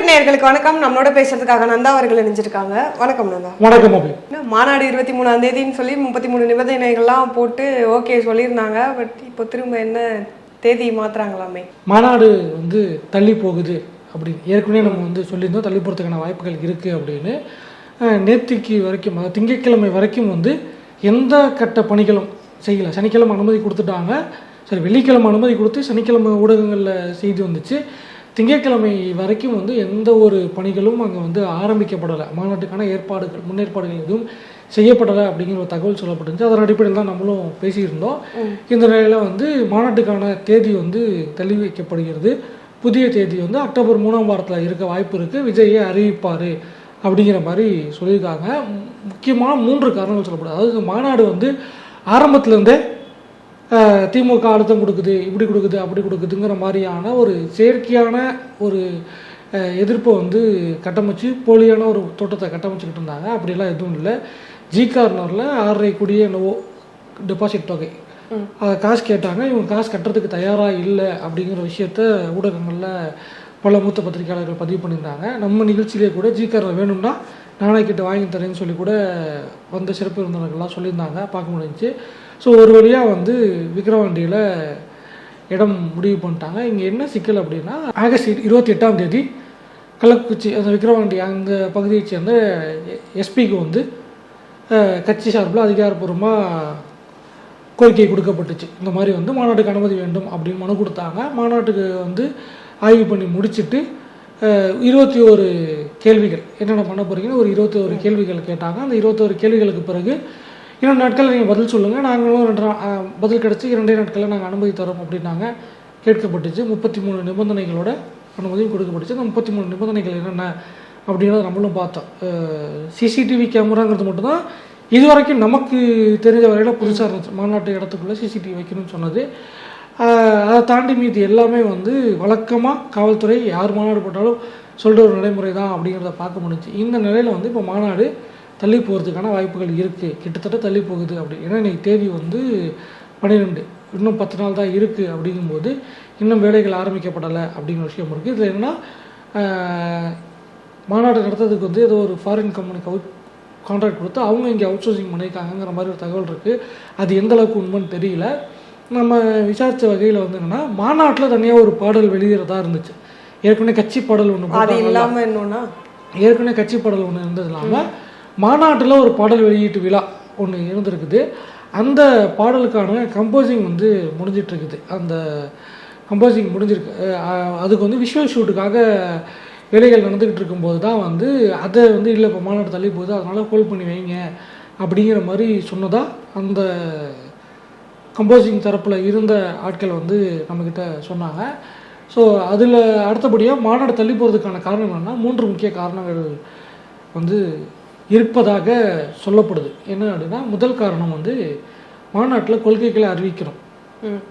Mind நேயர்களுக்கு வணக்கம். நம்மளோட பேசுறதுக்காக நந்தா அவர்கள் இணைஞ்சிருக்காங்க. வணக்கம் நந்தா. வணக்கம் மாநாடு இருபத்தி மூணாம் தேதின்னு சொல்லி முப்பத்தி மூணு நிபந்தனைகள்லாம் போட்டு ஓகே சொல்லியிருந்தாங்க. பட் இப்போ திரும்ப என்ன தேதி மாத்துறாங்களாமே? மாநாடு வந்து தள்ளி போகுது அப்படின்னு. ஏற்கனவே நம்ம வந்து சொல்லியிருந்தோம். தள்ளி போகிறதுக்கான வாய்ப்புகள் இருக்குது அப்படின்னு. நேத்திக்கு வரைக்கும் அதாவது திங்கட்கிழமை வரைக்கும் வந்து எந்த கட்ட பணிகளும் செய்யலை. சனிக்கிழமை அனுமதி கொடுத்துட்டாங்க. சரி வெள்ளிக்கிழமை அனுமதி கொடுத்து சனிக்கிழமை ஊடகங்களில் செய்தி வந்துச்சு. திங்கட்கிழமை வரைக்கும் வந்து எந்த ஒரு பணிகளும் அங்கே வந்து ஆரம்பிக்கப்படலை. மாநாட்டுக்கான ஏற்பாடுகள் முன்னேற்பாடுகள் எதுவும் செய்யப்படலை அப்படிங்கிற ஒரு தகவல் சொல்லப்பட்டுச்சு அதன் அடிப்படையில் தான் நம்மளும் பேசியிருந்தோம். இந்த நிலையில் வந்து மாநாட்டுக்கான தேதி வந்து தள்ளி வைக்கப்படுகிறது. புதிய தேதி வந்து அக்டோபர் மூணாம் வாரத்தில் இருக்க வாய்ப்பு இருக்குது விஜயை அறிவிப்பார் அப்படிங்கிற மாதிரி சொல்லியிருக்காங்க. முக்கியமான மூன்று காரணங்கள் சொல்லப்படுது அதாவது மாநாடு வந்து ஆரம்பத்துலேருந்தே திமுக அழுத்தம் கொடுக்குது இப்படி கொடுக்குது அப்படி கொடுக்குதுங்கிற மாதிரியான ஒரு செயற்கையான ஒரு எதிர்ப்பை வந்து கட்டமைச்சு போலியான ஒரு தோட்டத்தை கட்டமைச்சுக்கிட்டு இருந்தாங்க. அப்படிலாம் எதுவும் இல்லை. ஜி கார்னரில் ஆறரை கோடியே என்னவோ டெபாசிட் தொகை. அதை காசு கேட்டாங்க. இவங்க காசு கட்டுறதுக்கு தயாராக இல்லை அப்படிங்கிற விஷயத்த ஊடகங்களில் பல மூத்த பத்திரிகையாளர்கள் பதிவு பண்ணியிருந்தாங்க. நம்ம நிகழ்ச்சியிலே கூட ஜி கார்னர் வேணும்னா நானே கிட்ட வாங்கி தரேன்னு சொல்லி கூட வந்த சிறப்பு விருந்தினர்கள்லாம் சொல்லியிருந்தாங்க. பார்க்க முடிஞ்சுச்சு. ஸோ ஒரு வழியாக வந்து விக்ரவாண்டியில் இடம் முடிவு பண்ணிட்டாங்க. இங்கே என்ன சிக்கல் அப்படின்னா ஆகஸ்ட் இருபத்தி எட்டாம் தேதி கள்ளக்குறிச்சி அந்த விக்ரவாண்டி அந்த பகுதியைச் சேர்ந்த எஸ்பிக்கு வந்து கட்சி சார்பில் அதிகாரப்பூர்வமாக கோரிக்கை கொடுக்கப்பட்டுச்சு. இந்த மாதிரி வந்து மாநாட்டுக்கு அனுமதி வேண்டும் அப்படின்னு மனு கொடுத்தாங்க. மாநாட்டுக்கு வந்து ஆய்வு பண்ணி முடிச்சுட்டு இருபத்தி ஒரு கேள்விகள். என்னென்ன பண்ண போகிறீங்கன்னு ஒரு இருபத்தி ஒரு கேள்விகள் கேட்டாங்க. அந்த இருபத்தோரு கேள்விகளுக்கு பிறகு இரண்டு நாட்களில் நீங்கள் பதில் சொல்லுங்கள் நாங்களும் ரெண்டு பதில் கிடச்சி இரண்டே நாட்களில் நாங்கள் அனுமதி தரோம் அப்படின்னாங்க கேட்கப்பட்டுச்சு. முப்பத்தி மூணு நிபந்தனைகளோட அனுமதியும் கொடுக்கப்பட்டுச்சு. அந்த முப்பத்தி மூணு நிபந்தனைகள் என்னென்ன அப்படிங்கிறத நம்மளும் பார்த்தோம். சிசிடிவி கேமராங்கிறது மட்டும்தான் இது வரைக்கும் நமக்கு தெரிஞ்ச வரையில் புதுசாக இருந்துச்சு. மாநாட்டு இடத்துக்குள்ளே சிசிடிவி வைக்கணும்னு சொன்னது. அதை தாண்டி மீது எல்லாமே வந்து வழக்கமாக காவல்துறை யார் மாநாடு போட்டாலும் சொல்கிற ஒரு நடைமுறை தான் அப்படிங்கிறத பார்க்க முடிஞ்சுச்சு இந்த நிலையில் வந்து இப்போ மாநாடு தள்ளி போகிறதுக்கான வாய்ப்புகள் இருக்குது கிட்டத்தட்ட தள்ளி போகுது அப்படி. ஏன்னா இன்னைக்கு தேதி வந்து பன்னிரெண்டு. இன்னும் பத்து நாள் தான் இருக்குது அப்படிங்கும்போது இன்னும் வேலைகள் ஆரம்பிக்கப்படலை அப்படிங்கிற விஷயம் இருக்குது இதில் என்னென்னா மாநாடு நடத்துறதுக்கு வந்து ஏதோ ஒரு ஃபாரின் கம்பெனிக்கு அவுட் கான்ட்ராக்ட் கொடுத்து அவங்க இங்கே அவுட் சோர்சிங் பண்ணியிருக்காங்கங்கிற மாதிரி ஒரு தகவல் இருக்குது அது எந்த அளவுக்கு உண்மைன்னு தெரியல. நம்ம விசாரித்த வகையில் வந்து என்னென்னா மாநாட்டில் தனியாக ஒரு பாடல் வெளியிடறதா இருந்துச்சு. ஏற்கனவே கட்சி பாடல் ஒன்று அது இல்லாம என்னன்னா? ஏற்கனவே கட்சி பாடல் ஒன்று இருந்தது இல்லாமல் மாநாட்டில் ஒரு பாடல் வெளியீட்டு விழா ஒன்று இருந்திருக்குது. அந்த பாடலுக்கான கம்போசிங் வந்து முடிஞ்சிட்ருக்குது அந்த கம்போசிங் முடிஞ்சிருக்கு. அதுக்கு வந்து விஷுவல் ஷூட்டுக்காக வேலைகள் நடந்துக்கிட்டு இருக்கும்போது தான் வந்து அதை வந்து இல்லை இப்போ மாநாடு தள்ளி போகுது அதனால் ஹோல்ட் பண்ணி வைங்க அப்படிங்கிற மாதிரி சொன்னதாக அந்த கம்போசிங் தரப்பில் இருந்த ஆட்கள் வந்து நம்மக்கிட்ட சொன்னாங்க. ஸோ அதில் அடுத்தபடியாக மாநாடு தள்ளி போகிறதுக்கான காரணம் என்னென்னா மூன்று முக்கிய காரணங்கள் வந்து இருப்பதாக சொல்லப்படுது. என்ன அப்படின்னா முதல் காரணம் வந்து மாநாட்டில் கொள்கைகளை அறிவிக்கணும். ம்.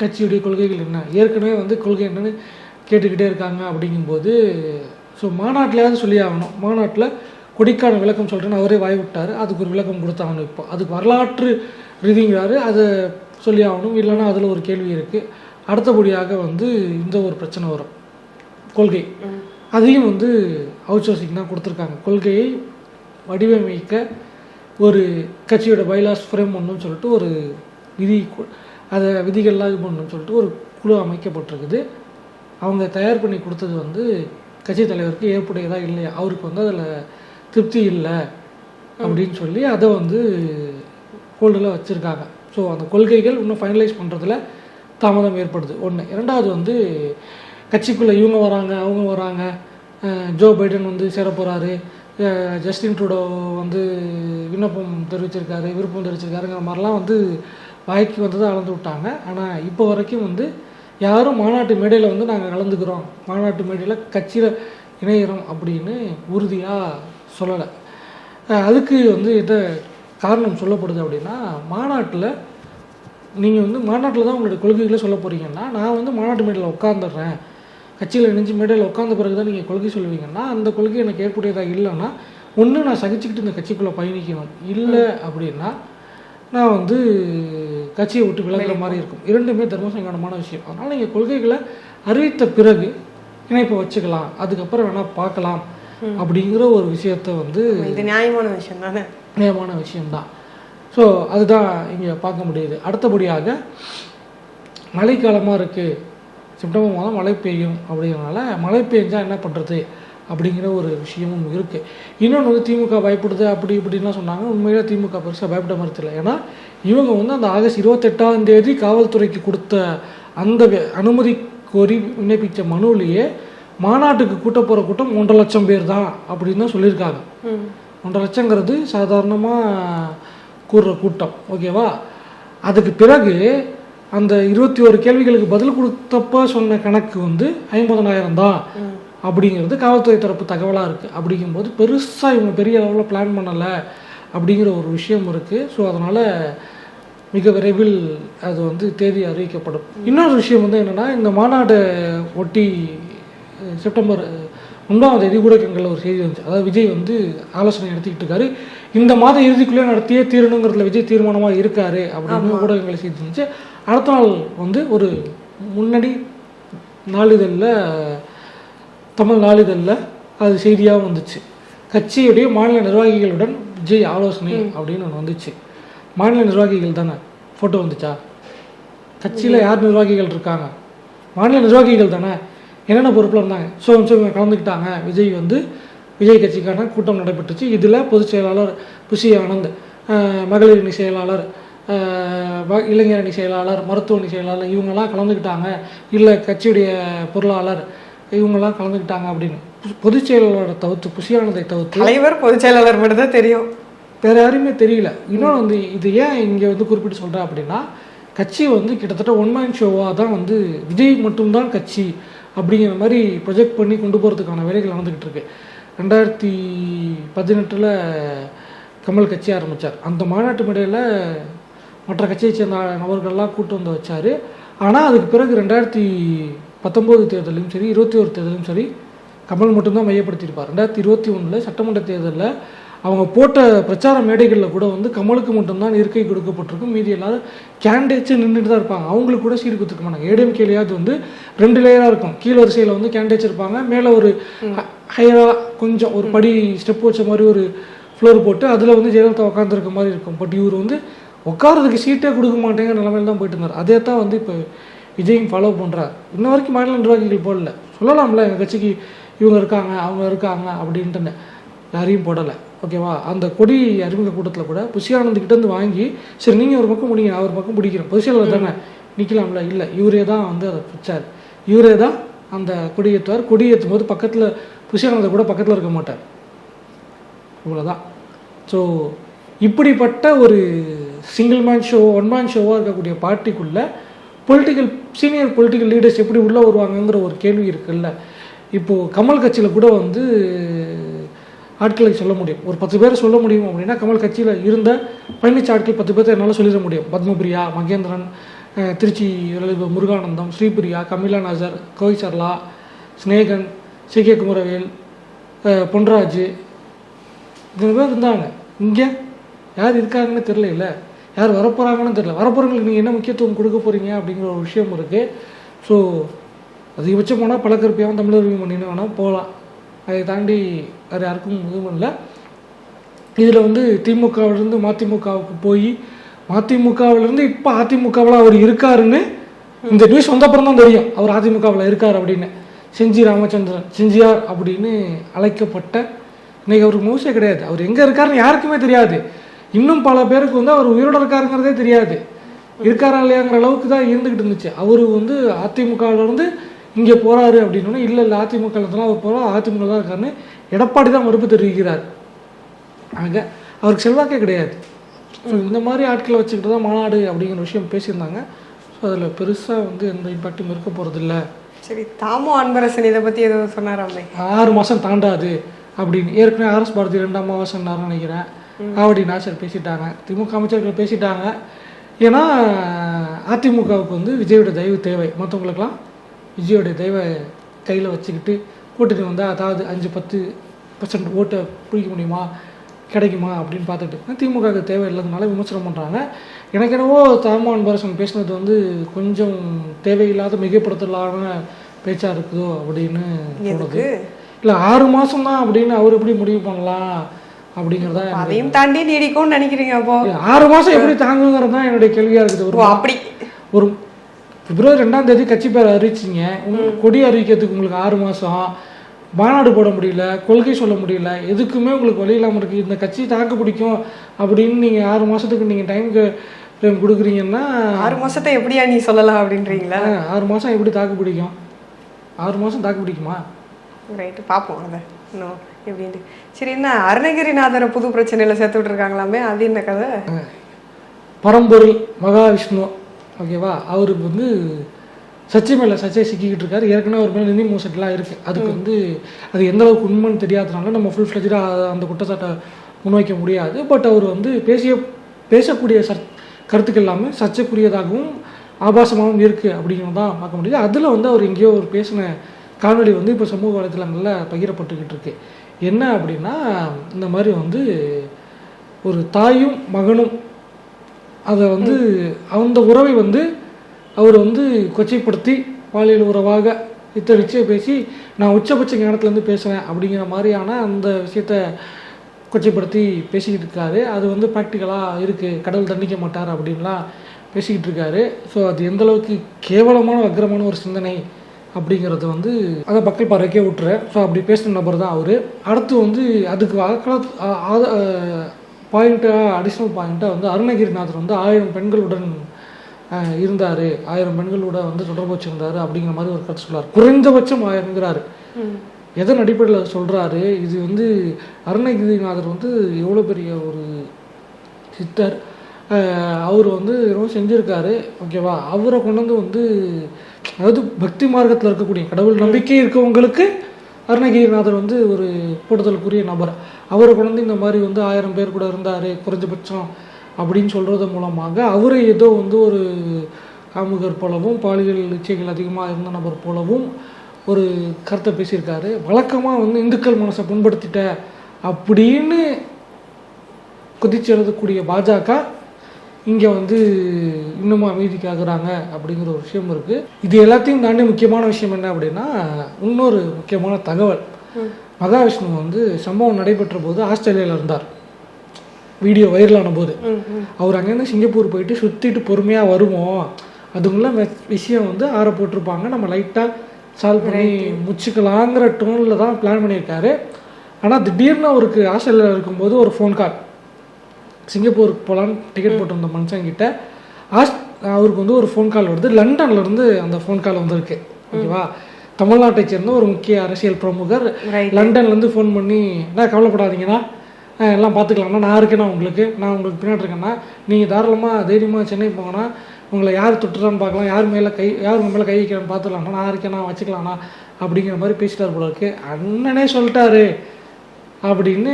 கட்சியுடைய கொள்கைகள் என்ன? ஏற்கனவே வந்து கொள்கை என்னன்னு கேட்டுக்கிட்டே இருக்காங்க அப்படிங்கும்போது ஸோ மாநாட்டிலையாவது சொல்லி ஆகணும் மாநாட்டில் கொடிக்கான விளக்கம் சொல்கிறேன்னு அவரே வாய் விட்டார். அதுக்கு ஒரு விளக்கம் கொடுத்தாகணும் இப்போ. அதுக்கு வரலாற்று ரீதிங்கிறாரு. அதை சொல்லி ஆகணும் இல்லைன்னா அதில் ஒரு கேள்வி இருக்குது அடுத்தபடியாக வந்து இந்த ஒரு பிரச்சனை வரும். கொள்கை. அதையும் வந்து அவுட் சோர்சிங் தான் கொடுத்துருக்காங்க. கொள்கையை வடிவமைக்க ஒரு கட்சியோட பைலாஸ் ஃப்ரேம் பண்ணணும்னு சொல்லிட்டு ஒரு விதி அதை விதிகள்லாம் இது பண்ணணும்னு சொல்லிட்டு ஒரு குழு அமைக்கப்பட்டிருக்குது. அவங்க தயார் பண்ணி கொடுத்தது வந்து கட்சி தலைவருக்கு ஏற்புடையதாக இல்லையா? அவருக்கு வந்து அதில் திருப்தி இல்லை அப்படின்னு சொல்லி அதை வந்து ஹோல்டில் வச்சுருக்காங்க. ஸோ அந்த கொள்கைகள் இன்னும் ஃபைனலைஸ் பண்ணுறதுல தாமதம் ஏற்படுது. ஒன்று இரண்டாவது வந்து கட்சிக்குள்ளே இவங்க வராங்க அவங்க வராங்க. ஜோ பைடன் வந்து சேர போகிறாரு ஜஸ்டின் ட்ரூடோ வந்து விண்ணப்பம் தெரிவிச்சிருக்காரு விருப்பம் தெரிவிச்சிருக்காருங்கிற மாதிரிலாம் வந்து வாய்க்கு வந்ததை அளந்து விட்டாங்க. ஆனால் இப்போ வரைக்கும் வந்து யாரும் மாநாட்டு மேடையில் வந்து நாங்கள் கலந்துக்கிறோம். மாநாட்டு மேடையில் கட்சியில் இணையிறோம் அப்படின்னு உறுதியாக சொல்லலை. அதுக்கு வந்து இதை காரணம் சொல்லப்படுது அப்படின்னா மாநாட்டில் நீங்கள் வந்து மாநாட்டில் தான் உங்களுடைய கொள்கைகளை சொல்ல போகிறீங்கன்னா நான் வந்து மாநாட்டு மேடையில் உட்காந்துடுறேன் கட்சியில் இணைஞ்சு மேடையில் உட்காந்த பிறகு தான் நீங்கள் கொள்கை சொல்லுவீங்கன்னா அந்த கொள்கை எனக்கு ஏற்புடையதாக இல்லைன்னா ஒன்று நான் சகிச்சுக்கிட்டு இந்த கட்சிக்குள்ளே பயணிக்கணும். இல்லை அப்படின்னா நான் வந்து கட்சியை விட்டு விலகுற மாதிரி இருக்கும். இரண்டுமே தர்ம சங்கடமான விஷயம். அதனால் நீங்கள் கொள்கைகளை அறிவித்த பிறகு இணைப்பு வச்சுக்கலாம். அதுக்கப்புறம் வேணால் பார்க்கலாம் அப்படிங்கிற ஒரு விஷயத்த வந்து இது நியாயமான விஷயம் தானே? நியமான விஷயம்தான். ஸோ அதுதான் இங்கே பார்க்க முடியுது. அடுத்தபடியாக மழைக்காலமாக இருக்குது செப்டம்பர் மாதம் மழை பெய்யும் அப்படிங்கிறனால மழை பெஞ்சா என்ன பண்ணுறது அப்படிங்கிற ஒரு விஷயமும் இருக்குது இன்னொன்று வந்து திமுக பயப்படுது அப்படி இப்படின்லாம் சொன்னாங்க. உண்மையிலே திமுக பெருசாக பயப்பட தெரியல ஏன்னா இவங்க வந்து அந்த ஆகஸ்ட் இருபத்தெட்டாம் தேதி காவல்துறைக்கு கொடுத்த அந்த அனுமதி கோரி விண்ணப்பித்த மனுவிலேயே மாநாட்டுக்கு கூட்ட போகிற கூட்டம் ஒன்றரை லட்சம் பேர் தான் அப்படின்னு தான் சொல்லியிருக்காங்க. ஒன்றரை லட்சங்கிறது சாதாரணமாக கூறுற கூட்டம். ஓகேவா? அதுக்கு பிறகு அந்த இருபத்தி ஒரு கேள்விகளுக்கு பதில் கொடுத்தப்ப சொன்ன கணக்கு வந்து ஐம்பதனாயிரம் தான். அப்படிங்கிறது காவல்துறை தரப்பு தகவலாக இருக்குது அப்படிங்கும்போது பெருசாக இவங்க பெரிய அளவில் பிளான் பண்ணலை. அப்படிங்கிற ஒரு விஷயம் இருக்குது ஸோ அதனால் மிக விரைவில் அது வந்து தேதி அறிவிக்கப்படும். இன்னொரு விஷயம் வந்து என்னென்னா இந்த மாநாடு ஒட்டி செப்டம்பர் ஒன்பதாம் தேதி ஊடகங்களில் ஒரு செய்தி வந்துச்சு. அதாவது விஜய் வந்து ஆலோசனை நடத்திக்கிட்டு இருக்காரு. இந்த மாத இறுதிக்குள்ளே நடத்தியே தீரணுங்கிறதுல விஜய் தீர்மானமாக இருக்காரு அப்படின்னு ஊடகங்கள் செய்தி இருந்துச்சு அடுத்த நாள் வந்து ஒரு முன்னாடி நாளிதழில் தமிழ் நாளிதழில் அது செய்தியாக வந்துச்சு. கட்சியுடைய மாநில நிர்வாகிகளுடன் விஜய் ஆலோசனை அப்படின்னு ஒன்று வந்துச்சு. மாநில நிர்வாகிகள் தானே? ஃபோட்டோ வந்துச்சா? கட்சியில் யார் நிர்வாகிகள் இருக்காங்க? மாநில நிர்வாகிகள் தானே? என்னென்ன பொறுப்பில் இருந்தாங்க? ஸோ ஸோ இவங்க கலந்துக்கிட்டாங்க. விஜய் வந்து விஜய் கட்சிக்கான கூட்டம் நடைபெற்றுச்சு. இதில் பொதுச் செயலாளர் புசி ஆனந்த் மகளிர் அணி செயலாளர் இளைஞர் அணி செயலாளர் மருத்துவ அணி செயலாளர் இவங்கெல்லாம் கலந்துக்கிட்டாங்க. இல்லை கட்சியுடைய பொருளாளர் இவங்கெல்லாம் கலந்துக்கிட்டாங்க அப்படின்னு. பொதுச் செயலாளரை தவிர்த்து புசி ஆனந்தை தவிர்த்து தலைவர் பொதுச் செயலாளர் மட்டும் தான் தெரியும். வேற யாருமே தெரியல. இன்னொன்று வந்து இது ஏன் இங்கே வந்து குறிப்பிட்டு சொல்கிறேன் அப்படின்னா கட்சி வந்து கிட்டத்தட்ட ஒன் மேன் ஷோவாக தான் வந்து விஜய் மட்டும்தான் கட்சி அப்படிங்கிற மாதிரி ப்ரொஜெக்ட் பண்ணி கொண்டு போகிறதுக்கான வேலைகள் நடந்துக்கிட்டு இருக்கு. ரெண்டாயிரத்தி பதினெட்டில் கமல் கட்சி ஆரம்பித்தார் அந்த மாநாட்டு மேடையில் மற்ற கட்சியை சேர்ந்த நபர்கள்லாம் கூட்டு வந்து வச்சார். ஆனால் அதுக்கு பிறகு ரெண்டாயிரத்தி பத்தொம்போது தேர்தலையும் சரி இருபத்தி ஒரு தேர்தலும் சரி கமல் மட்டும்தான் மையப்படுத்தியிருப்பார். ரெண்டாயிரத்தி இருபத்தி ஒன்றில் சட்டமன்ற தேர்தலில் அவங்க போட்ட பிரச்சார மேடைகளில் கூட வந்து கமலுக்கு மட்டும்தான் இருக்கை கொடுக்கப்பட்டிருக்கும். மீதி எல்லாரும் கேண்டிடேட்ஸு நின்றுட்டு தான் இருப்பாங்க. அவங்களுக்கு கூட சீட் கொடுத்துருக்க மாட்டாங்க. ஏடிஎம்கேலையாவது வந்து ரெண்டு லேயராக இருக்கும். கீழ் வரிசையில் வந்து கேண்டிடேட்ஸ் இருப்பாங்க. மேலே ஒரு ஹையராக கொஞ்சம் ஒரு படி ஸ்டெப் வச்ச மாதிரி ஒரு ஃப்ளோர் போட்டு அதில் வந்து ஜெயலலிதா உட்காந்துருக்க மாதிரி இருக்கும். பட் இவர் வந்து உட்காரதுக்கு சீட்டே கொடுக்க மாட்டேங்கிற நிலமையில தான் போயிட்டு இருந்தார். அதே தான் வந்து இப்போ விஜயும் ஃபாலோ பண்ணுறார் இன்ன வரைக்கும் மாநில நிர்வாகிகள் போடல. சொல்லலாம்ல எங்கள் கட்சிக்கு இவங்க இருக்காங்க அவங்க இருக்காங்க அப்படின்ட்டுன்னு. யாரையும் போடலை. ஓகேவா? அந்த கொடி அறிமுக கூட்டத்தில் கூட புஷியானந்துக்கிட்டேருந்து வாங்கி சரி நீங்கள் ஒரு பக்கம் முடிங்க நான் ஒரு பக்கம் பிடிக்கிறேன் பொதுச்செயலாளர் தானே? நிற்கலாம்ல இல்லை இவரே தான் வந்து அதை பிடிச்சார். இவரே தான் அந்த கொடி ஏற்றுவார் கொடி ஏற்றும் போது பக்கத்தில் புஷியானந்த கூட பக்கத்தில் இருக்க மாட்டார். இவ்வளோதான் ஸோ இப்படிப்பட்ட ஒரு single man show one man ஷோவாக இருக்கக்கூடிய பார்ட்டிக்குள்ளே பொலிட்டிக்கல் சீனியர் பொலிட்டிக்கல் லீடர்ஸ் எப்படி உள்ளே வருவாங்கங்கிற ஒரு கேள்வி இருக்குல்ல. இப்போது கமல் கட்சியில் கூட வந்து ஆட்களை சொல்ல முடியும். ஒரு பத்து பேரை சொல்ல முடியும் அப்படின்னா கமல் கட்சியில் இருந்த பயணிச்ச ஆட்கள் பத்து பேர்த்த என்னால் சொல்லிட முடியும். பத்மபிரியா மகேந்திரன் திருச்சி முருகானந்தம் ஸ்ரீபிரியா கமிலா நாசர் கோய் சர்லா ஸ்னேகன் சி. கே. குமரவேல் பொன்ராஜ். இத்தனை பேர் இருந்தாங்க. இங்கே யார் இருக்காங்கன்னு தெரியல இல்லை யார் வரப்போகிறாங்கன்னு தெரியல. வரப்போகிறவங்களுக்கு நீங்கள் என்ன முக்கியத்துவம் கொடுக்க போகிறீங்க அப்படிங்கிற ஒரு விஷயம் இருக்குது ஸோ அதிகபட்சம் போனால் பழக்கருப்பியாகவும் தமிழர் பண்ணின்னு வேணால் போகலாம். அதை தாண்டி வேறு யாருக்கும் எதுவும் இல்லை இதில் வந்து திமுகவிலிருந்து மதிமுகவுக்கு போய் மதிமுகவிலிருந்து இப்போ அதிமுகவில் அவர் இருக்காருன்னு இந்த நியூஸ் வந்தப்புறம் தான் தெரியும். அவர் அதிமுகவில் இருக்கார் அப்படின்னு. செஞ்சி ராமச்சந்திரன் செஞ்சியார் அப்படின்னு அழைக்கப்பட்ட இன்றைக்கி அவருக்கு மோசே கிடையாது. அவர் எங்கே இருக்காருன்னு யாருக்குமே தெரியாது. இன்னும் பல பேருக்கு வந்து அவர் உயிரோட இருக்காருங்கிறதே தெரியாது. இருக்காரா இல்லையாங்கிற அளவுக்கு தான் இருந்துக்கிட்டு இருந்துச்சு. அவர் வந்து அதிமுகவில் இருந்து இங்கே போகிறாரு அப்படின்னோடனே இல்லை இல்லை அதிமுகவில் தான் அவர் போகிறோம் அதிமுக தான் இருக்காருன்னு எடப்பாடி தான் மறுப்பு தெரிவிக்கிறார். ஆக அவருக்கு செல்வாக்கே கிடையாது. இந்த மாதிரி ஆட்களை வச்சுக்கிட்டு தான் மாநாடு அப்படிங்கிற விஷயம் பேசியிருந்தாங்க. ஸோ அதில் பெருசாக வந்து எந்த இம்பாக்டும் இருக்க போகிறதில்ல சரி தாமோ அன்பரசன் இதை பற்றி எதுவும் சொன்னாராமே ஆறு மாதம் தாண்டாது அப்படின்னு. ஏற்கனவே ஆர்எஸ் பாரதி ரெண்டாம் மாதம்னாருன்னு நினைக்கிறேன். ஆவடி நாசர் பேசிட்டாங்க. திமுக அமைச்சர்கள் பேசிட்டாங்க. ஏன்னா அதிமுகவுக்கு வந்து விஜயோட தயவு தேவை. மற்றவங்களுக்கெல்லாம் விஜயோட தயவை கையில் வச்சுக்கிட்டு கூட்டிட்டு வந்தால் அதாவது அஞ்சு பத்து பர்சன்ட் ஓட்டை பிடிக்க முடியுமா? கிடைக்குமா? அப்படின்னு பார்த்துட்டு திமுகவுக்கு தேவை இல்லாதனால விமர்சனம் பண்ணுறாங்க எனக்கு என்னவோ தாமான் பரசன் பேசினது வந்து கொஞ்சம் தேவையில்லாத மிகைப்படுத்தலான பேச்சாக இருக்குதோ அப்படின்னு தோணுது. இல்லை ஆறு மாதம் தான் அப்படின்னு அவர் எப்படி முடிவு பண்ணலாம் அப்படிங்கிறதா அதையும் தாண்டி நீடிக்கும்னு நினைக்கிறீங்க அப்போ? ஆறு மாதம் எப்படி தாங்குங்கிறது தான் என்னுடைய கேள்வியாக இருக்குது. ஒரு அப்படி. ஒரு பிப்ரவரி ரெண்டாம் தேதி கட்சி பேர் அறிவிச்சிங்க. உங்க- கொடி அறிவிக்கிறதுக்கு உங்களுக்கு ஆறு மாதம் மாநாடு போட முடியல. கொள்கை சொல்ல முடியல. எதுக்குமே உங்களுக்கு வழி இல்லாமல் இருக்குது இந்த கட்சி தாக்கு பிடிக்கும் அப்படின்னு நீங்கள் ஆறு மாதத்துக்கு நீங்கள் டைமுக்கு ஃப்ரேம் கொடுக்குறீங்கன்னா ஆறு மாசத்தை எப்படியா நீ சொல்லலாம் அப்படின்றீங்களா? ஆறு மாதம் எப்படி தாக்கு பிடிக்கும்? ஆறு மாதம் தாக்கு பிடிக்குமா? ரைட்டு பார்ப்போம் அதை. இன்னும் எப்படின்ட்டு சரி என்ன அருணகிரிநாதரை புது பிரச்சனையில சேர்த்து விட்டுருக்காங்களாமே அது என்ன கதை? பரம்பொருள் மகாவிஷ்ணு. ஓகேவா? அவருக்கு வந்து சர்ச்சை மேலே சர்ச்சை சிக்கிக்கிட்டு இருக்காரு. ஏற்கனவே ஒரு மேலே நிதி மோசடிலாம் இருக்குது அதுக்கு வந்து அது எந்த அளவுக்கு உண்மைன்னு தெரியாதனால நம்ம ஃபுல் ஃப்ளெஜாக அந்த குற்றச்சாட்டை முன்வைக்க முடியாது. பட் அவர் வந்து பேசிய பேசக்கூடிய சர் கருத்துக்கள் எல்லாமே சர்ச்சைக்குரியதாகவும் ஆபாசமாகவும் இருக்குது அப்படிங்கிறது தான் பார்க்க முடியுது. அதில் வந்து அவர் எங்கேயோ ஒரு பேசின காணொளி வந்து இப்போ சமூக வலைத்தளங்களில் பகிரப்பட்டுக்கிட்டு இருக்கு. என்ன அப்படின்னா இந்த மாதிரி வந்து ஒரு தாயும் மகனும் அதை வந்து அந்த உறவை வந்து அவர் வந்து கொச்சைப்படுத்தி பாலியல் உறவாக இத்தரிச்சு பேசி நான் உச்சபட்ச ஞானத்துலேருந்து பேசுகிறேன் அப்படிங்கிற மாதிரியான அந்த விஷயத்த கொச்சைப்படுத்தி பேசிக்கிட்டு இருக்காரு. அது வந்து ப்ராக்டிக்கலாக இருக்குது கடவுள் தண்டிக்க மாட்டார் அப்படின்லாம் பேசிக்கிட்டு இருக்காரு. ஸோ அது எந்தளவுக்கு கேவலமான வக்கரமான ஒரு சிந்தனை அப்படிங்கிறது வந்து அதை மக்கள் பார்வைக்கே விட்டுறேன். ஸோ அப்படி பேசின நபர் தான் அவர். அடுத்து வந்து அதுக்கு பாயிண்ட்டாக அடிஷ்னல் பாயிண்ட்டாக வந்து அருணகிரிநாதர் வந்து ஆயிரம் பெண்களுடன் இருந்தார். ஆயிரம் பெண்களோட வந்து தொடர்பு வச்சிருந்தாரு அப்படிங்கிற மாதிரி ஒரு கருத்து சொல்றாரு. குறைந்தபட்சம் ஆயிரங்கிறாரு. எதன் அடிப்படையில் சொல்கிறாரு இது வந்து அருணகிரிநாதர் வந்து எவ்வளோ பெரிய ஒரு சித்தர். அவர் வந்து என்னவோ செஞ்சுருக்காரு. ஓகேவா? அவரை கொண்டு வந்து வந்து அதாவது பக்தி மார்க்கத்தில் இருக்கக்கூடிய கடவுள் நம்பிக்கை இருக்கவங்களுக்கு அருணகிரிநாதர் வந்து ஒரு போட்டுதலுக்குரிய நபர். அவரை கொண்டு இந்த மாதிரி வந்து ஆயிரம் பேர் கூட இருந்தார் குறைஞ்சபட்சம் அப்படின்னு சொல்கிறது மூலமாக அவரை ஏதோ வந்து ஒரு காமுகர் போலவும் பாலியல் இச்சைகள் அதிகமாக இருந்த நபர் போலவும் ஒரு கருத்தை பேசியிருக்காரு. வழக்கமாக வந்து இந்துக்கள் மனசை புண்படுத்திட்ட அப்படின்னு குதிச்செழுதக்கூடிய பாஜக இங்கே வந்து இன்னமும் அமைதிக்காகிறாங்க அப்படிங்கிற ஒரு விஷயம் இருக்குது இது எல்லாத்தையும் தாண்டி முக்கியமான விஷயம் என்ன அப்படின்னா இன்னொரு முக்கியமான தகவல். மகாவிஷ்ணு வந்து சம்பவம் நடைபெற்ற போது ஆஸ்திரேலியாவில் இருந்தார். வீடியோ வைரலான போது. அவர் அங்கேருந்து சிங்கப்பூர் போயிட்டு சுற்றிட்டு பொறுமையாக வருவோம் அதுக்குள்ள விஷயம் வந்து ஆற போட்டிருப்பாங்க. நம்ம லைட்டாக சால்வ் பண்ணி முச்சுக்கலாங்கிற டோனில் தான் பிளான் பண்ணியிருக்காரு. ஆனால் திடீர்னு அவருக்கு ஆஸ்திரேலியாவில் இருக்கும்போது ஒரு ஃபோன் கால் சிங்கப்பூருக்கு போகலான்னு டிக்கெட் போட்டிருந்த மனுஷங்கிட்ட ஆஸ் அவருக்கு வந்து ஒரு ஃபோன் கால் வருது. லண்டன்ல இருந்து அந்த ஃபோன் கால் வந்திருக்கு. ஓகேவா? தமிழ்நாட்டை சேர்ந்த ஒரு முக்கிய அரசியல் பிரமுகர். லண்டன்லேருந்து ஃபோன் பண்ணி என்ன கவலைப்படாதீங்கண்ணா. அஹ் எல்லாம் பார்த்துக்கலாம்ண்ணா. நான் இருக்கேண்ணா உங்களுக்கு. நான் உங்களுக்கு பின்னாடி இருக்கேண்ணா. நீங்கள் தாராளமாக தைரியமாக சென்னை போங்கண்ணா. உங்களை யார் தொட்டுறான்னு பார்க்கலாம். யார் மேலே கை யார் உங்கள் மேலே கை வைக்கிறான்னு பார்த்துக்கலாம்ண்ணா. நான் இருக்கேண்ணா வச்சுக்கலாம்ண்ணா. அப்படிங்கிற மாதிரி பேசிட்டார் போல இருக்கு. அண்ணனே சொல்லிட்டாரு. அப்படின்னு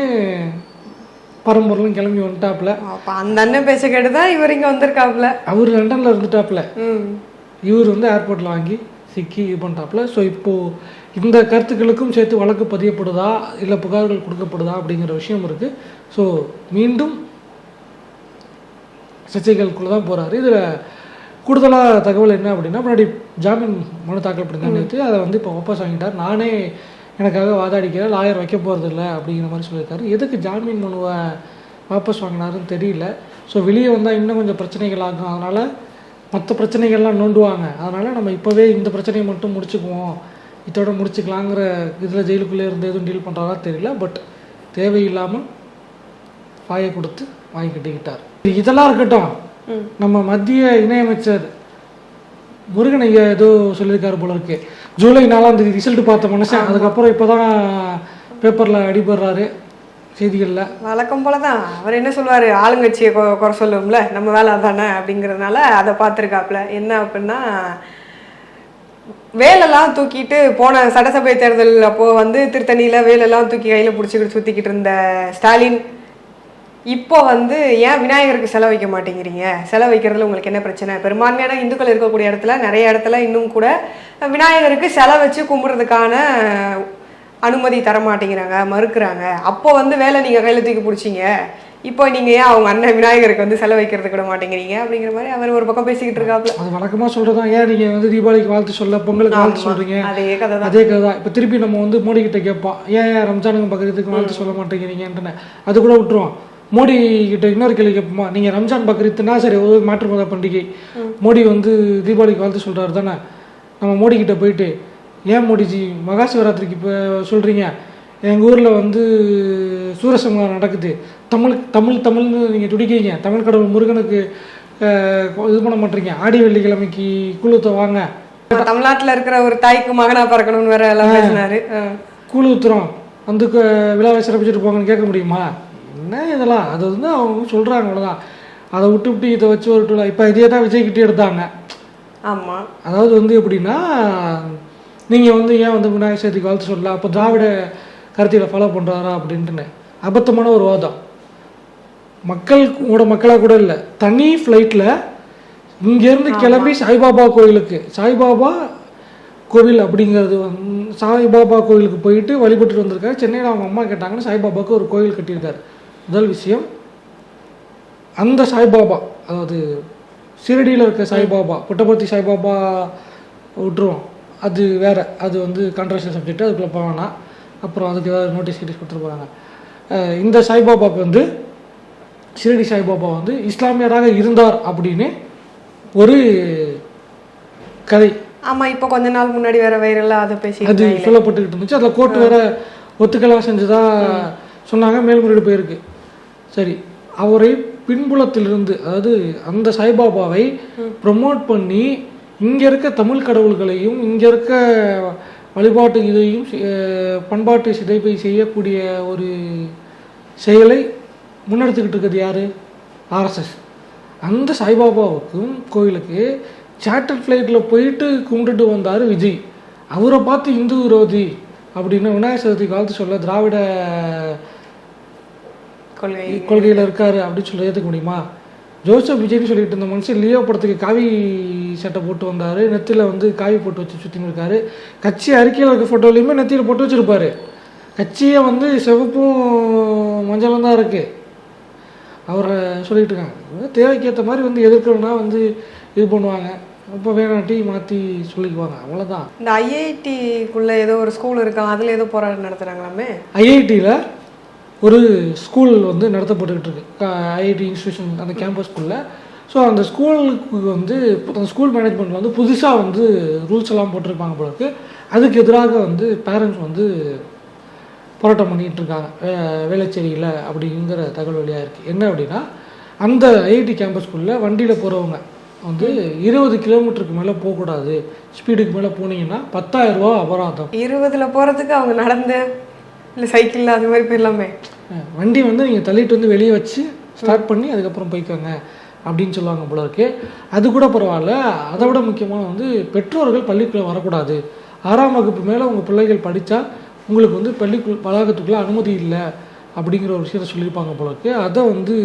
பரம்பொருளும் கிளம்பி வந்துட்டாப்புல. அப்ப அந்த அண்ணன் பேச கேட்டுதான் இவர் இங்க வந்திருக்காப்ல அவர் லண்டனில் இருந்துட்டாப்புல. இவர் வந்து ஏர்போர்ட்டில் வாங்கி சிக்கி இது பண்ணிட்டாப்புல ஸோ இப்போது இந்த கருத்துக்களுக்கும் சேர்த்து வழக்கு பதியப்படுதா? இல்லை புகார்கள் கொடுக்கப்படுதா? அப்படிங்கிற விஷயம் இருக்குது ஸோ மீண்டும் சர்ச்சைகளுக்குள்ளே தான் போகிறாரு இதில் கூடுதலாக தகவல் என்ன அப்படின்னா முன்னாடி ஜாமீன் மனு தாக்கல் பண்ணிட்டு அதை வந்து இப்போ வாபஸ் வாங்கிட்டார். நானே எனக்காக வாதாடிக்கிறேன் லாயர் வைக்க போகிறதில்ல அப்படிங்கிற மாதிரி சொல்லியிருக்காரு. எதுக்கு ஜாமீன் மனுவை வாபஸ் வாங்கினாருன்னு தெரியல. ஸோ வெளியே வந்தால் இன்னும் கொஞ்சம் பிரச்சனைகள் ஆகும். அதனால் மற்ற பிரச்சனைகள்லாம் நோண்டுவாங்க. அதனால் நம்ம இப்போவே இந்த பிரச்சனையை மட்டும் முடிச்சுக்குவோம். இதோட முடிச்சுக்கலாங்கிற இதில் ஜெயிலுக்குள்ளே இருந்து எதுவும் டீல் பண்ணுறதா தெரியல. பட் தேவையில்லாமல் வாயை கொடுத்து வாங்கி கட்டிக்கிட்டார். இதெல்லாம் இருக்கட்டும். நம்ம மத்திய இணையமைச்சர் முருகன் ஐயா ஏதோ சொல்லியிருக்காரு போல இருக்கு. ஜூலை நாலாம் தேதி ரிசல்ட் பார்த்த மனுஷன். அதுக்கப்புறம் இப்போதான் பேப்பரில் அடிபடுறாரு செய்திகளில். வழக்கம் போல தான் அவர் என்ன சொல்லுவார் ஆளுங்கட்சியை குறை சொல்லுவோம்ல. நம்ம வேலை அதானே அப்படிங்கிறதுனால அதை பார்த்துருக்காப்புல. என்ன அப்படின்னா வேலெல்லாம் தூக்கிட்டு போன சட்டசபை தேர்தல் அப்போ வந்து திருத்தணியில் வேலெல்லாம் தூக்கி கையில் பிடிச்சிக்கிட்டு சுற்றிக்கிட்டு இருந்த ஸ்டாலின் இப்போ வந்து ஏன் விநாயகருக்கு செலவு வைக்க மாட்டேங்கிறீங்க? செலவு வைக்கிறதுல உங்களுக்கு என்ன பிரச்சனை? பெரும்பான்மையான இந்துக்கள் இருக்கக்கூடிய இடத்துல நிறைய இடத்துல இன்னும் கூட விநாயகருக்கு செலவு வச்சு கும்பிட்றதுக்கான அனுமதி தர மாட்டேங்கிறாங்க மறுக்கிறாங்க. அப்போ வந்து வேலை நீங்கள் கையில் தூக்கி பிடிச்சிங்க. இப்போ நீங்கள் ஏன் அவங்க அண்ணன் விநாயகருக்கு வந்து செலவைக்கிறது கூட மாட்டேங்கிறீங்க? அப்படிங்கிற மாதிரி அவர் ஒரு பக்கம் பேசிக்கிட்டு இருக்காப்புல அது வழக்கமாக சொல்கிறது தான் ஏன் நீங்கள் வந்து தீபாவளிக்கு வாழ்த்து சொல்ல பொங்கலுக்கு வாழ்த்து சொல்கிறீங்க அதே கதை தான். அதே கதை தான். இப்போ திருப்பி நம்ம வந்து மோடி கிட்ட கேட்போம். ஏன் ரம்ஜானுக்கு பக்ரீத்துக்கு வாழ்த்து சொல்ல மாட்டேங்கிறீங்கன்ட்டுன்னு. அது கூட விட்டுருவோம். மோடி கிட்ட இன்னொரு கேள்வி கேட்போமா? நீங்கள் ரம்ஜான் பக்ரீத்துனா சரி ஒரு மாற்று மத பண்டிகை. மோடி வந்து தீபாவளிக்கு வாழ்த்து சொல்கிறாரு தானே? நம்ம மோடி கிட்ட போயிட்டு ஏன் மோடிஜி மகா சிவராத்திரிக்கு இப்போ சொல்கிறீங்க எங்கள் ஊரில் வந்து சூரசம்ஹாரம் நடக்குது. தமிழ் தமிழ் தமிழ்னு நீங்கள் துடிக்கிறீங்க. தமிழ் கடவுள் முருகனுக்கு இது பண்ண மாட்டீங்க. ஆடி வெள்ளிக்கிழமைக்கு குழுத்த வாங்க. தமிழ்நாட்டுல இருக்கிற ஒரு தாய்க்கு மகனா பிறக்கணும்னு வேற எல்லாம் பேசினாரு. கூழ் ஊத்துறோம் வந்து விழாவை சிறப்பிச்சுட்டு போங்கன்னு கேட்க முடியுமா? என்ன இதெல்லாம்? அது வந்து அவங்க சொல்கிறாங்க அவ்வளோதான் அதை விட்டு விட்டு இதை வச்சு ஒரு டூலா இப்போ இதே தான் விஜய் கிட்டே எடுத்தாங்க. ஆமா. அதாவது வந்து எப்படின்னா நீங்கள் வந்து ஏன் வந்து விநாயகர் சதுர்த்திக்கு வாழ்த்து சொல்லல? அப்போ திராவிட கருத்தியில் ஃபாலோ பண்ணுறாரா அப்படின்ட்டுன்னு. அபத்தமான ஒரு வாதம். மக்களோட மக்களாக கூட இல்லை. தனி ஃப்ளைட்டில் இங்கேருந்து கிளம்பி சாய்பாபா கோயிலுக்கு. சாய்பாபா கோவில் அப்படிங்கிறது வந்து சாய்பாபா கோயிலுக்கு போயிட்டு வழிபட்டுட்டு வந்திருக்காரு. சென்னையில் அவங்க அம்மா கேட்டாங்கன்னு சாய்பாபாவுக்கு ஒரு கோயில் கட்டியிருக்காரு. முதல் விஷயம் அந்த சாய்பாபா அதாவது ஷிரடியில் இருக்க சாய்பாபா புட்டபர்த்தி சாய்பாபா விட்டுருவோம். அது வேற அது வந்து கான்ட்ரவர்ஷியல் சப்ஜெக்ட் அதுக்குள்ளே வேணாம். அப்புறம் அதுக்கு ஏதாவது நோட்டீஸ் கீட்டீஸ் கொடுத்துருப்பாங்க இந்த சாய்பாபாவுக்கு வந்து ஷிரடி சாய்பாபா வந்து இஸ்லாமியராக இருந்தார் அப்படின்னு ஒரு கதை. ஆமா இப்போ கொஞ்ச நாள் முன்னாடி வேற வைரலா அதை பேசி அது சொல்லப்பட்டுக்கிட்டு இருந்துச்சு. அதில் கோர்ட் வேற ஒத்துக்கலாம் செஞ்சதா சொன்னாங்க. மேல்முறையீடு போயிருக்கு. சரி அவரை பின்புலத்திலிருந்து அதாவது அந்த சாய்பாபாவை ப்ரமோட் பண்ணி இங்கே இருக்க தமிழ் கடவுள்களையும் இங்கே இருக்க வழிபாட்டு இதையும் பண்பாட்டு சிதைப்பை செய்யக்கூடிய ஒரு செயலை முன்னெடுத்துக்கிட்டு இருக்கிறது யாரு? ஆர்எஸ்எஸ் அந்த சாய்பாபாவுக்கும் கோயிலுக்கு சார்ட்டர் ஃப்ளைட்டில் போயிட்டு கும்பிட்டுட்டு வந்தார் விஜய். அவரை பார்த்து இந்து விரோதி அப்படின்னு விநாயகர் சதுர்த்திக்கு வாழ்த்து சொல்ல திராவிட கொள்கை. கொள்கையில் இருக்காரு அப்படின்னு சொல்லி ஏற்றுக்க முடியுமா? ஜோசப் விஜய்னு சொல்லிட்டு இருந்த மனுஷன் லியோ படத்துக்கு காவி சட்டை போட்டு வந்தார். நெத்தியில் வந்து காவி போட்டு வச்சு சுற்றின்னு இருக்காரு. கட்சி அறிக்கையில் இருக்க ஃபோட்டோலையுமே நெத்தியில் போட்டு வச்சுருப்பாரு. கட்சியே வந்து சிவப்பும் மஞ்சளும் தான் இருக்குது அவரை சொல்லிட்டு இருக்காங்க. தேவைக்கு ஏற்ற மாதிரி வந்து எதிர்க்கணும்னா வந்து இது பண்ணுவாங்க. அப்போ வேணாட்டி மாற்றி சொல்லிக்குவாங்க. அவ்வளோதான் இந்த ஐஐடிக்குள்ள ஏதோ ஒரு ஸ்கூல் இருக்கான். அதுல ஏதோ போராட்டம் நடத்துறாங்களாமே? ஐஐடியில் ஒரு ஸ்கூல் வந்து நடத்தப்பட்டுக்கிட்டு இருக்கு. ஐஐடி இன்ஸ்டியூஷன் அந்த கேம்பஸ்குள்ளே ஸோ அந்த ஸ்கூலுக்கு வந்து அந்த ஸ்கூல் மேனேஜ்மெண்ட்டில் வந்து புதுசாக வந்து ரூல்ஸ் எல்லாம் போட்டிருப்பாங்க போல இருக்கு. அதுக்கு எதிராக வந்து பேரண்ட்ஸ் வந்து போராட்டம் பண்ணிகிட்டு இருக்காங்க. வே- அப்படிங்கிற தகவல் வழியாக இருக்குது என்ன அப்படின்னா அந்த ஐஐடி கேம்பஸ்குள்ளே வண்டியில் போகிறவங்க வந்து இருபது கிலோமீட்டருக்கு மேலே போகக்கூடாது. ஸ்பீடுக்கு மேலே போனீங்கன்னா 10000 ரூபா அபராதம். இருபதுல போகிறதுக்கு அவங்க நடந்து இல்லை சைக்கிளில் அது மாதிரி போயிடலாமே. வண்டி வந்து நீங்கள் தள்ளிட்டு வந்து வெளியே வச்சு ஸ்டார்ட் பண்ணி அதுக்கப்புறம் போய்க்கோங்க அப்படின்னு சொல்லுவாங்க போல இருக்கு. அது கூட பரவாயில்ல. அதை விட முக்கியமாக வந்து பெற்றோர்கள் பள்ளிக்குள்ளே வரக்கூடாது. ஆறாம் வகுப்பு மேலே உங்கள் பிள்ளைகள் படித்தா உங்களுக்கு வந்து பள்ளிக்குள் வளாகத்துக்குள்ளே அனுமதி இல்லை அப்படிங்கிற ஒரு விஷயத்த சொல்லியிருப்பாங்க போல இருக்கு. அதை வந்து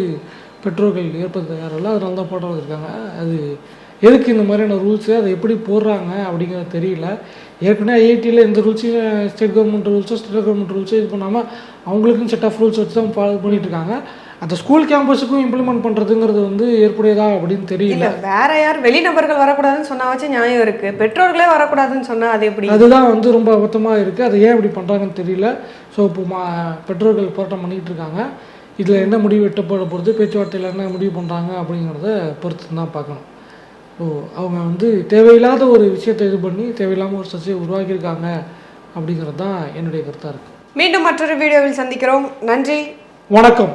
பெற்றோர்கள் ஏற்பது தயாரில்லை. அதனால தான் போட்டோ வந்திருக்காங்க அது எதுக்கு இந்த மாதிரியான ரூல்ஸு அதை எப்படி போடுறாங்க அப்படிங்கிறது தெரியல. ஏற்கனவே ஐஐடியில் இந்த ரூல்ஸையும் ஸ்டேட் கவர்மெண்ட் ரூல்ஸோ ஸ்டேட் கவர்மெண்ட் ரூல்ஸோ இது பண்ணாமல் அவங்களுக்கும் செட் ஆஃப் ரூல்ஸ் வச்சு தான் ஃபாலோ பண்ணிட்டு இருக்காங்க. அந்த ஸ்கூல் கேம்பஸுக்கும் இம்ப்ளிமெண்ட் பண்ணுறதுங்கிறது வந்து ஏற்புடையதா அப்படின்னு தெரியல. வேற யார் வெளிநபர்கள் வரக்கூடாதுன்னு சொன்னா வச்சு நியாயம் இருக்கு. பெற்றோர்களே வரக்கூடாதுன்னு சொன்னா அது எப்படி? அதுதான் வந்து ரொம்ப அபத்தமாக இருக்குது அதை ஏன் இப்படி பண்ணுறாங்கன்னு தெரியல. ஸோ இப்போ மா பெற்றோர்கள் போராட்டம் பண்ணிகிட்டு இருக்காங்க. இதில் என்ன முடிவு எட்டப்பட போகிறது பேச்சுவார்த்தையில் என்ன முடிவு பண்ணுறாங்க அப்படிங்கிறத பொறுத்து தான் பார்க்கணும். ஸோ அவங்க வந்து தேவையில்லாத ஒரு விஷயத்தை இது பண்ணி தேவையில்லாமல் ஒரு சர்ச்சையை உருவாக்கியிருக்காங்க அப்படிங்கிறது தான் என்னுடைய கருத்தாக இருக்குது மீண்டும் மற்றொரு வீடியோவில் சந்திக்கிறோம். நன்றி. வணக்கம்.